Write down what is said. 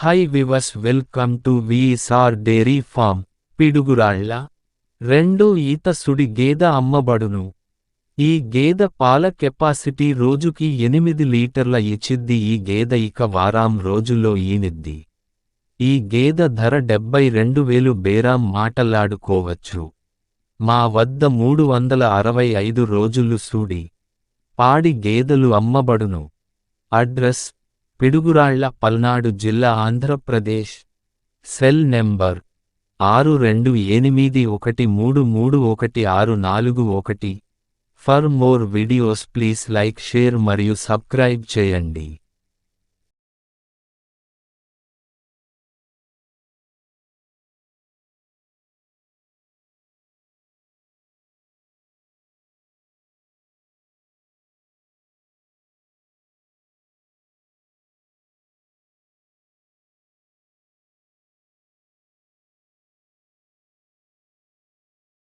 High వివస్ welcome to VSR dairy farm Piduguralla రెండు ఈత సుడి గేద అమ్మబడును. ఈ గేద పాల కెపాసిటీ రోజుకి ఎనిమిది లీటర్ల ఇచ్చిద్ది ఈ గేద ఇక వారాం రోజుల్లో ఈనిద్ది. ఈ గేద ధర డెబ్బై రెండు వేలు బేరాం మాటలాడుకోవచ్చు. మా వద్ద మూడు వందల అరవై ఐదు రోజులు సూడి. పాడి గేదెలు అమ్మబడును. అడ్రస్ పిడుగురాళ్ళ పల్నాడు జిల్లా ఆంధ్రప్రదేశ్. సెల్ నెంబర్ ఆరు రెండు ఎనిమిది ఒకటి మూడు మూడు ఒకటి ఆరు నాలుగు ఒకటి. For more videos please like share మరియు సబ్స్క్రైబ్ చేయండి.